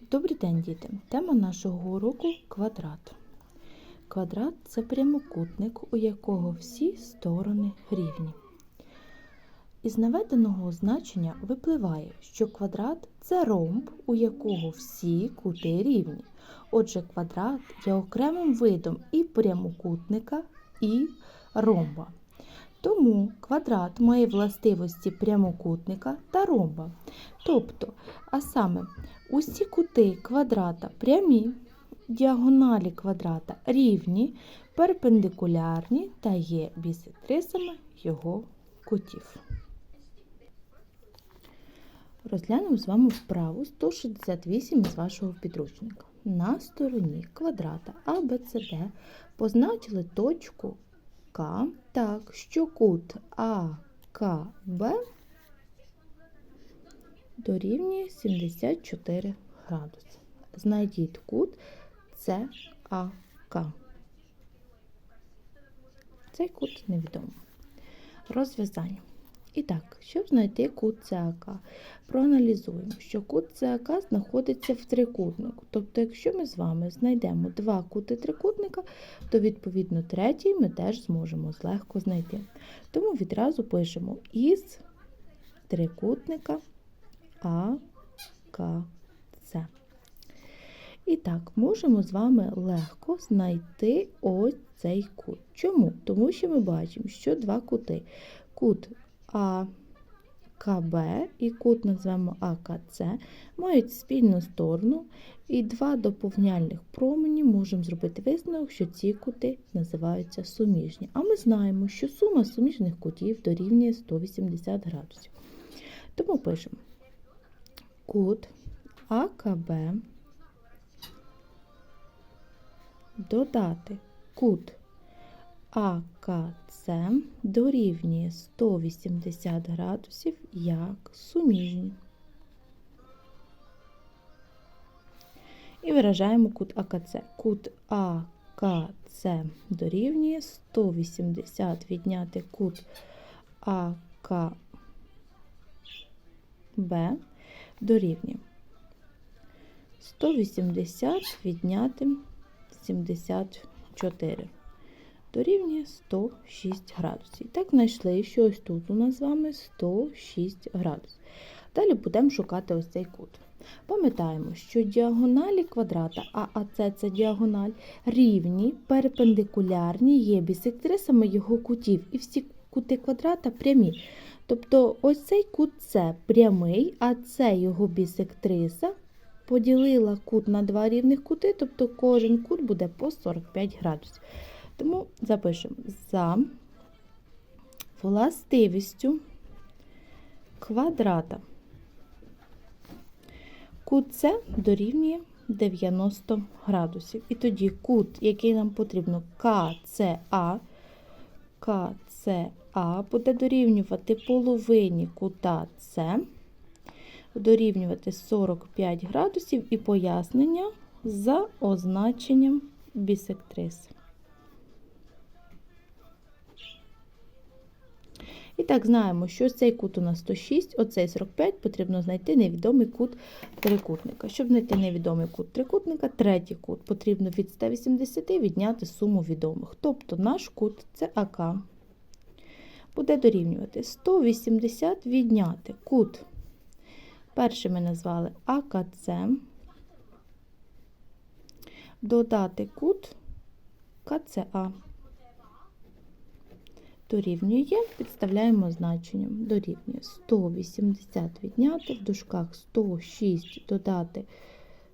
Добрий день, діти! Тема нашого уроку квадрат. Квадрат це прямокутник, у якого всі сторони рівні. Із наведеного значення випливає, що квадрат це ромб, у якого всі кути рівні. Отже, квадрат є окремим видом і прямокутника, і ромба. Тому квадрат має властивості прямокутника та ромба. Тобто, а саме, усі кути квадрата прямі, діагоналі квадрата рівні, перпендикулярні та є бісектрисами його кутів. Розглянемо з вами вправу 168 із вашого підручника. На стороні квадрата ABCD позначили точку К так, що кут АКБ дорівнює 74 градуси. Знайдіть кут САК. Цей кут невідомий. Розв'язання. І так, щоб знайти кут ЦАК, проаналізуємо, що кут ЦАК знаходиться в трикутнику. Тобто, якщо ми з вами знайдемо два кути трикутника, то відповідно третій ми теж зможемо легко знайти. Тому відразу пишемо із трикутника АКЦ. І так, можемо з вами легко знайти ось цей кут. Чому? Тому що ми бачимо, що два кути. Кут АКБ і кут назвемо АКЦ мають спільну сторону, і два доповняльних промені можемо зробити висновок, що ці кути називаються суміжні. А ми знаємо, що сума суміжних кутів дорівнює 180 градусів. Тому пишемо кут АКБ додати кут АКЦ дорівнює 180 градусів як суміжні. І виражаємо кут АКЦ. Кут АКЦ дорівнює 180 відняти кут АКБ дорівнює 180 відняти 74 дорівнює 106 градусів. І так знайшли, що ось тут у нас з вами 106 градусів. Далі будемо шукати ось цей кут. Пам'ятаємо, що діагоналі квадрата, а АЦ це діагональ, рівні, перпендикулярні є бісектрисами його кутів. І всі кути квадрата прямі. Тобто ось цей кут це прямий, а це його бісектриса поділила кут на два рівних кути, тобто кожен кут буде по 45 градусів. Тому запишемо за властивістю квадрата. Кут С дорівнює 90 градусів. І тоді кут, який нам потрібно КЦА, КЦА буде дорівнювати половині кута С, дорівнювати 45 градусів і пояснення за означенням бісектриси. Так, знаємо, що цей кут у нас 106, оцей 45, потрібно знайти невідомий кут трикутника. Щоб знайти невідомий кут трикутника, третій кут потрібно від 180 відняти суму відомих. Тобто наш кут це АК. Буде дорівнювати 180 відняти кут. Перший ми назвали АКЦ, додати кут КЦА дорівнює, підставляємо значенням, дорівнює 180 відняти, в дужках 106 додати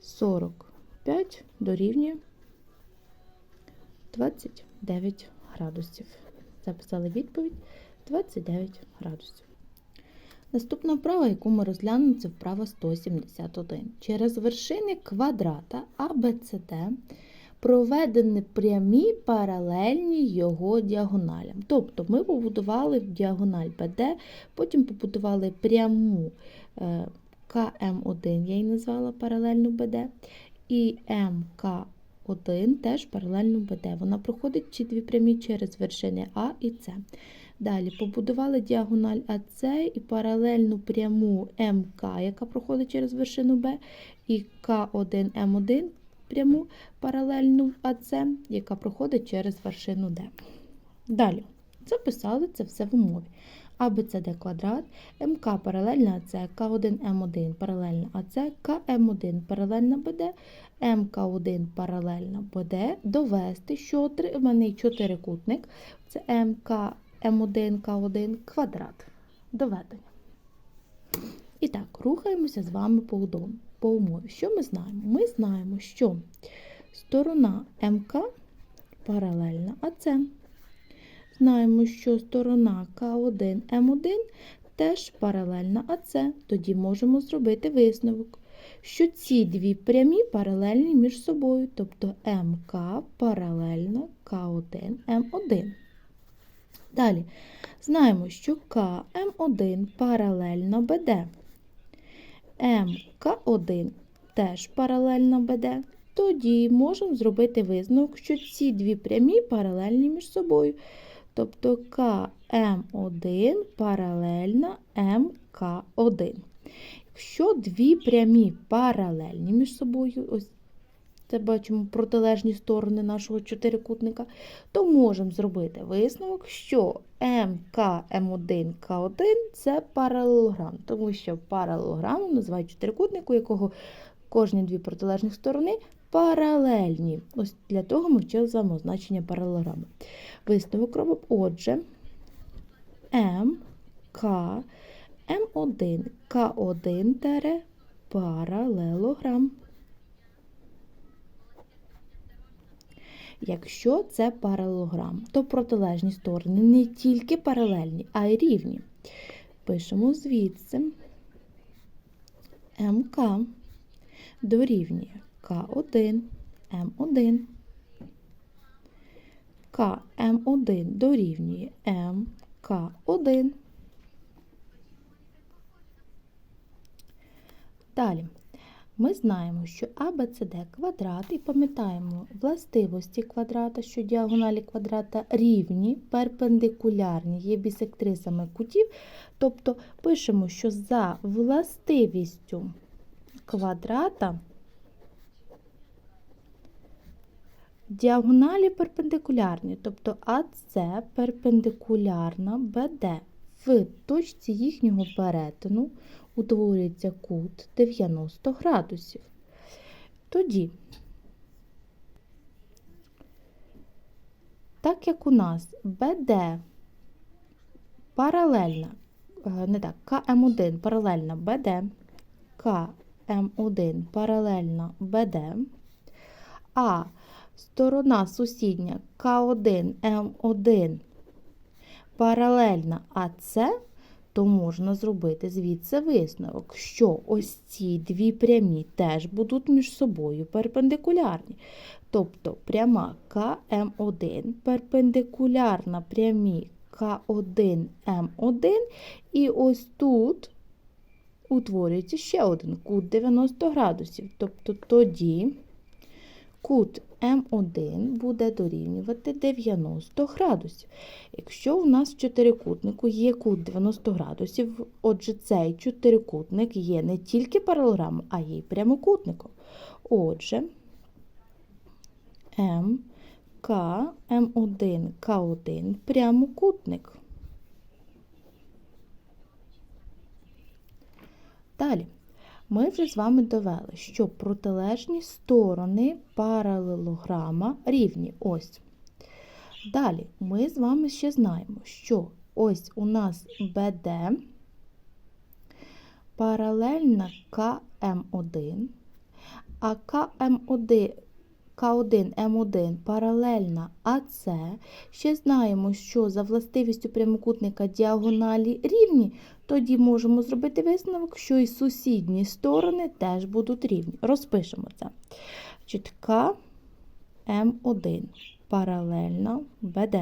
45 дорівнює 29 градусів. Записали відповідь 29 градусів. Наступна вправа, яку ми розглянемо, це вправа 171. Через вершини квадрата ABCD проведені прямі паралельні його діагоналям. Тобто ми побудували діагональ BD, потім побудували пряму е, КМ1, я її назвала паралельну BD, і МК1 теж паралельну BD. Вона проходить ці дві прямі через вершини А і С. Далі побудували діагональ АС і паралельну пряму МК, яка проходить через вершину Б, і К1М1 пряму паралельну АС, яка проходить через вершину Д. Далі записали це все в умові. АБЦД квадрат, МК паралельна АС, К1М1 паралельна АС, КМ1 паралельна БД, МК1 паралельна БД, довести, що отриманий чотирикутник, це МК, М1, К1 квадрат. Доведення. І так, рухаємося з вами по, удом- по умові. Що ми знаємо? Ми знаємо, що сторона МК паралельна АС. Знаємо, що сторона К1, М1 теж паралельна АС. Тоді можемо зробити висновок, що ці дві прямі паралельні між собою, тобто МК паралельна К1, М1. Далі знаємо, що КМ1 паралельна БД. МК1 теж паралельно БД. Тоді можемо зробити висновок, що ці дві прямі паралельні між собою. Тобто КМ1 паралельна МК1. Якщо дві прямі паралельні між собою, ось це бачимо протилежні сторони нашого чотирикутника, то можемо зробити висновок, що МКМ1, К1 це паралелограм, тому що паралелограмом називають чотирикутник, у якого кожні дві протилежних сторони паралельні. Ось для того ми вчили з вами значення паралелограми. Висновок робимо. Отже, М, К, М1, К1 тере паралелограм. Якщо це паралелограм, то протилежні сторони не тільки паралельні, а й рівні. Пишемо звідси МК дорівнює К1, М1. КМ1 дорівнює МК1. Далі. Ми знаємо, що АБЦД квадрат і пам'ятаємо властивості квадрата, що діагоналі квадрата рівні, перпендикулярні, є бісектрисами кутів. Тобто пишемо, що за властивістю квадрата діагоналі перпендикулярні, тобто АС перпендикулярна БД. В точці їхнього перетину утворюється кут 90 градусів. Тоді, так як у нас БД паралельна, е, не так, КМ1 паралельна БД, КМ1 паралельна БД, а сторона сусідня К1, М1 паралельна АС, то можна зробити звідси висновок, що ось ці дві прямі теж будуть між собою перпендикулярні. Тобто пряма КМ1 перпендикулярна прямі К1М1, і ось тут утворюється ще один кут 90 градусів. Тобто тоді кут М1 буде дорівнювати 90 градусів. Якщо у нас в чотирикутнику є кут 90 градусів, отже, цей чотирикутник є не тільки паралелограмом, а й прямокутником. Отже, М, К, М1, К1 прямокутник. Далі. Ми вже з вами довели, що протилежні сторони паралелограма рівні. Ось. Далі ми з вами ще знаємо, що ось у нас БД паралельна КМ1, а КМ1 К1, М1 паралельна АС. Ще знаємо, що за властивістю прямокутника діагоналі рівні, тоді можемо зробити висновок, що і сусідні сторони теж будуть рівні. Розпишемо це. К, М1 паралельна БД.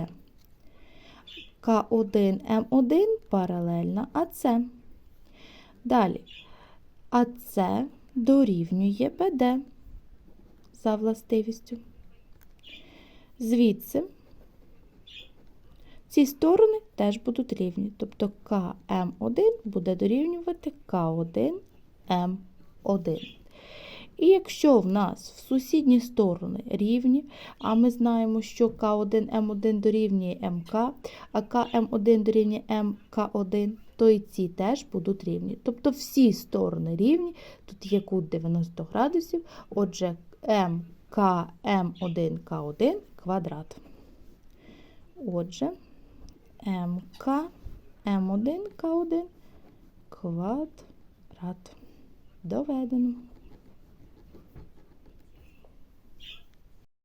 К1, М1 паралельна АС. Далі АС дорівнює БД за властивістю. Звідси ці сторони теж будуть рівні. Тобто КМ1 буде дорівнювати К1 М1. І якщо в нас в сусідні сторони рівні, а ми знаємо, що К1М1 дорівнює МК, а КМ1 дорівнює МК1, то і ці теж будуть рівні. Тобто всі сторони рівні, тут є кут 90 градусів, отже, МКМ1К1 квадрат. Отже, МК М1К1 квадрат доведено.